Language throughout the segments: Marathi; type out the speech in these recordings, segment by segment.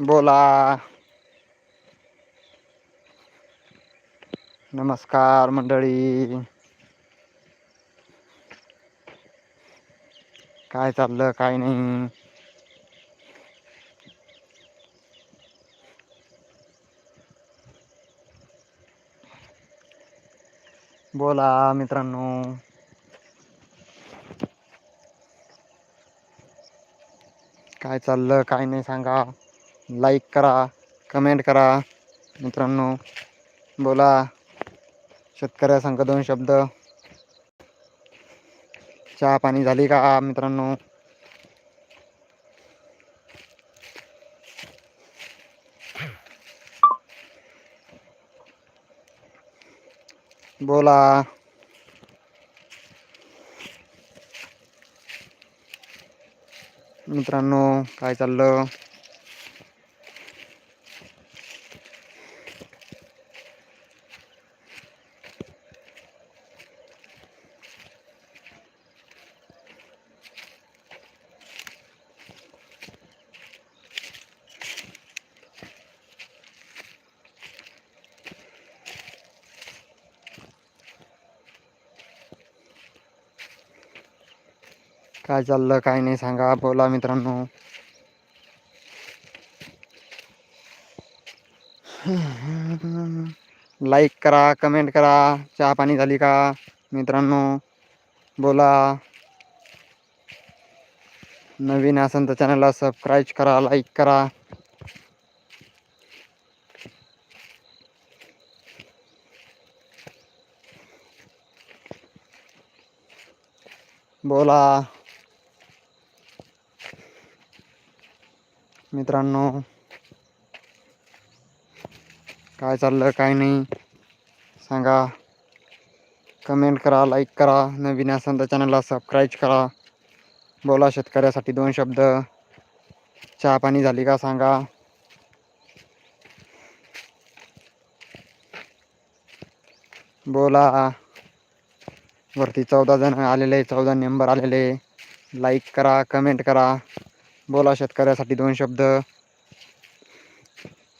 बोला. नमस्कार मंडळी. काय चाललं काय नाही? बोला मित्रांनो. काय चाललं काय नाही सांगा. लाईक करा कमेंट करा. मित्रांनो बोला. शेतकऱ्या दोन शब्द. चहा पाणी झाली का मित्रांनो? बोला. मित्रांनो काय चाललं? काय चाललं काय नाही सांगा बोला मित्रांनो. लाईक करा कमेंट करा चहा पाणी झाली का मित्रांनो? बोला. नवीन असेल तर चॅनलला सबस्क्राईब करा लाईक करा. बोला. मित्रांनो काय चाललं काय नाही सांगा. कमेंट करा लाईक करा नवीन असेल तर चॅनलला सबस्क्राईब करा. बोला शेतकऱ्यासाठी दोन शब्द. चहा पाणी झाली का सांगा. बोला. वरती चौदा जण आलेले चौदा नंबर आलेले. लाईक करा कमेंट करा. बोला शेतकऱ्यासाठी दोन शब्द.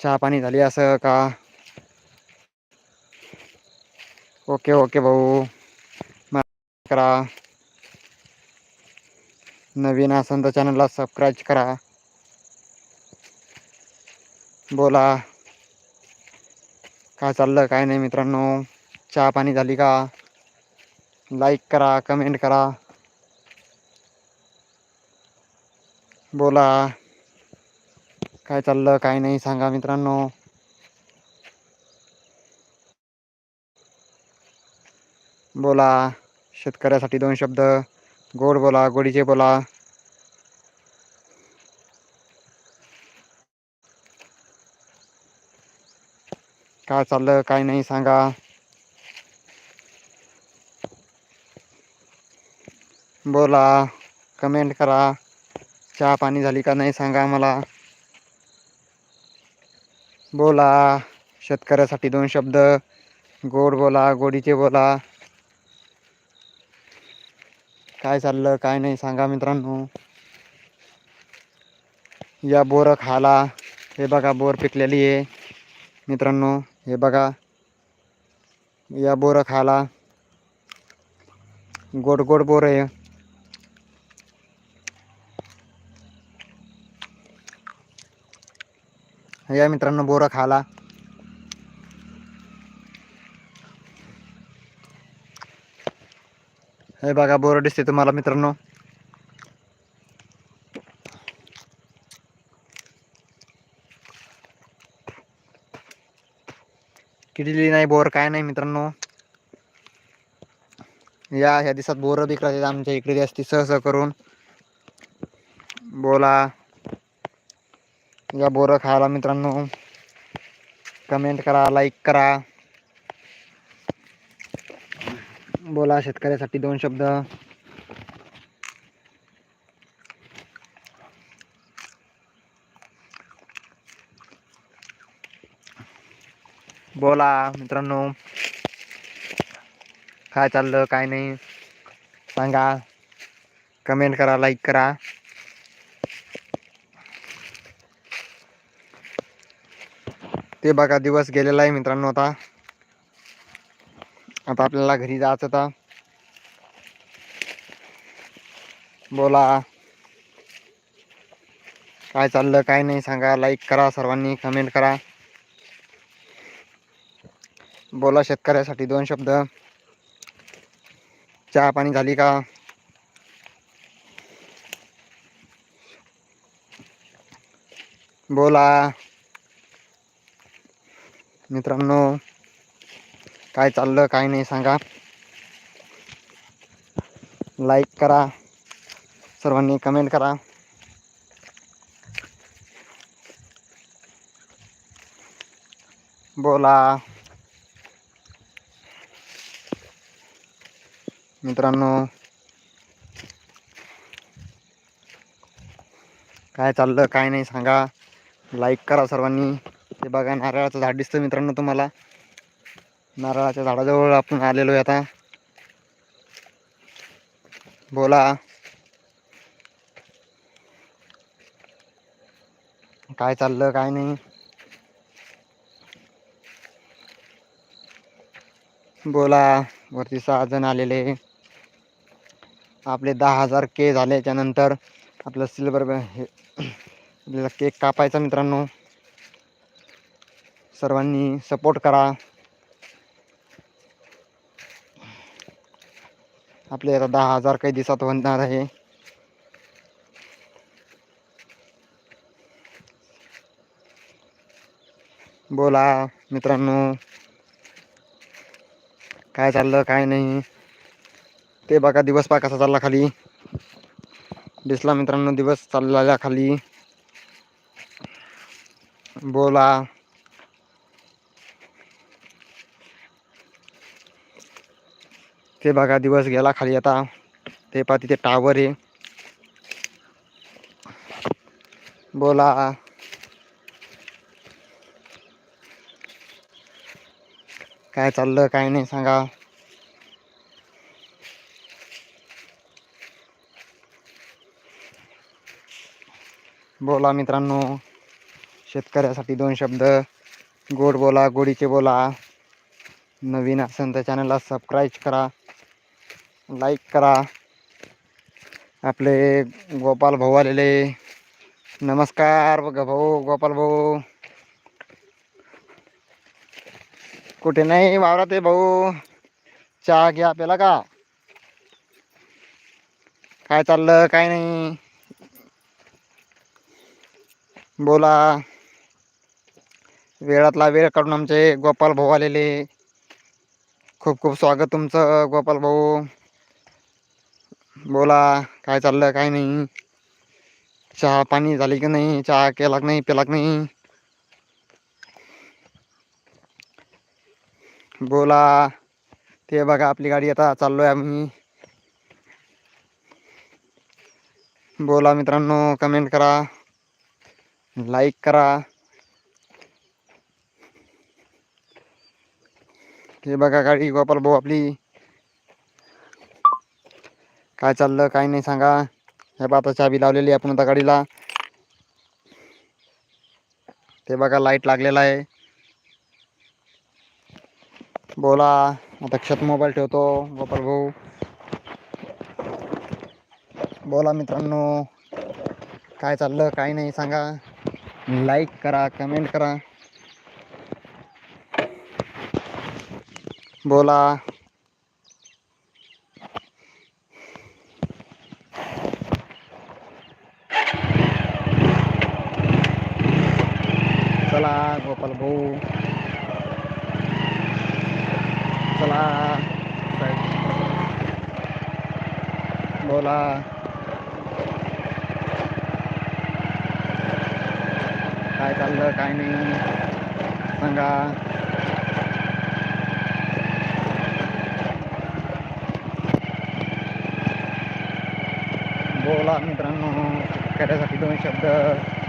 चहा पाणी झाली असं का? ओके ओके भाऊ. करा. नवीन असेल तर चॅनलला सबस्क्राईब करा. बोला. काय चाललं काय नाही मित्रांनो? चहा पाणी झाली का? लाईक करा कमेंट करा. बोला. काय चाललं काय नाही सांगा मित्रांनो. बोला. शेतकऱ्यासाठी दोन शब्द. गोड बोला गोडीचे बोला. काय चाललं काय नाही सांगा. बोला. कमेंट करा. चहा पाणी झाली का नाही सांगा मला बोला शेतकऱ्यासाठी दोन शब्द. गोड बोला गोडीचे बोला. काय चाललं काय नाही सांगा मित्रांनो. या बोरं खाला हे बघा बोर पिकलेली आहे. मित्रांनो हे बघा. या बोरं खाला गोड गोड बोर आहे. या मित्रांनो बोरं खाला हे बघा बोरं दिसते तुम्हाला मित्रांनो. किडली नाही बोर काय नाही मित्रांनो. या ह्या दिवसात बोरं बिकरायचे आमच्या इकडे जास्ती सहसा करून. बोला. या बोरं खायला मित्रांनो. कमेंट करा लाईक करा. बोला शेतकऱ्यासाठी दोन शब्द. बोला मित्रांनो. काय चाललं काय नाही? सांगा. कमेंट करा लाईक करा. ते बघा दिवस गेलेला आहे मित्रांनो आता. आता आपल्याला घरी जायचं आता. बोला. काय चाललं काय नाही सांगा. लाईक करा सर्वांनी कमेंट करा. बोला शेतकऱ्यासाठी दोन शब्द. चहा पाणी झाली का? बोला. मित्रांनो काय चाललं काय नाही सांगा. लाईक करा. सर्वांनी कमेंट करा. बोला. मित्रांनो काय चाललं काय नाही सांगा. लाईक करा सर्वांनी. ते बघा नारळाचं झाड दिसतं मित्रांनो तुम्हाला. नारळाच्या झाडाजवळ आपण आलेलो आहे आता. बोला. काय चाललं काय नाही. बोला वरती सहा जण आलेले आपले दहा हजार के झाल्याच्यानंतर आपलं सिल्वर हे आपल्याला केक कापायचा मित्रांनो. सर्वांनी सपोर्ट करा. आपले आता दहा हजार काही दिवसात होणार आहे. बोला मित्रांनो काय चाललं काय नाही. ते बघा दिवस पा कसा चालला खाली. दिसला मित्रांनो दिवस चाललेला खाली. बोला. ते बघा दिवस गेला खाली आता. ते पा तिथे टावर आहे. बोला. काय चाललं काय नाही सांगा. बोला मित्रांनो शेतकऱ्यासाठी दोन शब्द. गोड बोला गोडीचे बोला. नवीन असेल तर चॅनलला सबस्क्राईब करा. लाईक करा. आपले गोपाल भाऊ आलेले. नमस्कार बघा भाऊ गोपाल भाऊ. कुठे नाही वावरात आहे भाऊ. चहा घ्या आपल्याला का? काय चाललं काय नाही? बोला. वेळातला वेळ काढून आमचे गोपाल भाऊ आलेले. खूप खूप स्वागत तुमचं गोपाल भाऊ. बोला, काय चाललं? काय नाही. चहा पाणी झाली की नाही? चहा केला की नाही पेला की नाही? बोला, ते बघा, आपली गाडी आता चाललोय आम्ही. बोला मित्रांनो कमेंट करा. लाईक करा. हे बघा, गाडी गोपाल भाऊ आपली. काय चाललं काय नाही सांगा. हे बघा आता चाबी लावलेली आहे आपण आता गाडीला. ते बघा लाइट लागलेला आहे. बोला आता क्षत मोबाईल ठेवतो गोपाल भाऊ. बोला मित्रांनो काय चाललं काय नाही सांगा. लाईक करा कमेंट करा. बोला. चला गोपाल भाऊ चला बोला काय चाललं काय नाही सांगा बोला मित्रांनो शेतकऱ्यासाठी दोन शब्द